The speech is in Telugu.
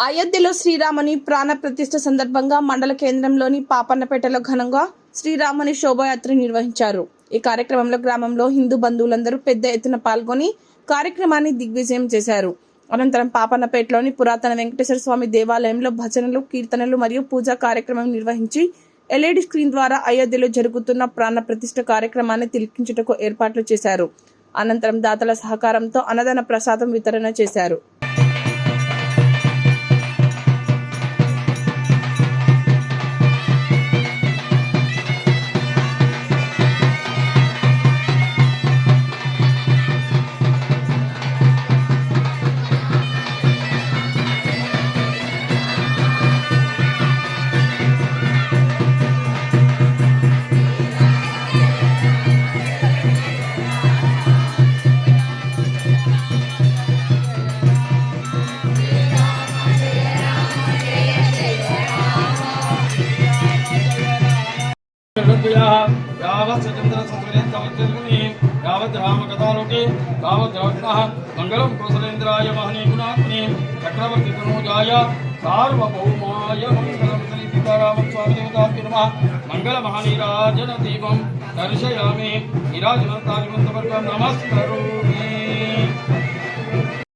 అయోధ్యలో శ్రీరాముని ప్రాణ ప్రతిష్ఠ సందర్భంగా మండల కేంద్రంలోని పాపన్నపేటలో ఘనంగా శ్రీరాముని శోభాయాత్ర నిర్వహించారు. ఈ కార్యక్రమంలో గ్రామంలో హిందూ బంధువులందరూ పెద్ద ఎత్తున పాల్గొని కార్యక్రమాన్ని దిగ్విజయం చేశారు. అనంతరం పాపన్నపేటలోని పురాతన వెంకటేశ్వర స్వామి దేవాలయంలో భజనలు కీర్తనలు మరియు పూజా కార్యక్రమం నిర్వహించి ఎల్ఈడి స్క్రీన్ ద్వారా అయోధ్యలో జరుగుతున్న ప్రాణ ప్రతిష్ఠ కార్యక్రమాన్ని తిలకించుటకు ఏర్పాట్లు చేశారు. అనంతరం దాతల సహకారంతో అన్నదాన ప్రసాదం వితరణ చేశారు. యావత్ స్వతంత్ర సంస్కృతి యావత్ రామకథాలోకే తావత్ రత్నః మంగళం కోసలేంద్రాయ మహనీయ గుణాత్మనే చక్రవర్తి తనూజాయ సార్వభౌమాయ మంగళం శ్రీ సీతారామ స్వామి దేవతాభ్య నమః. మంగళ మహానీరాజన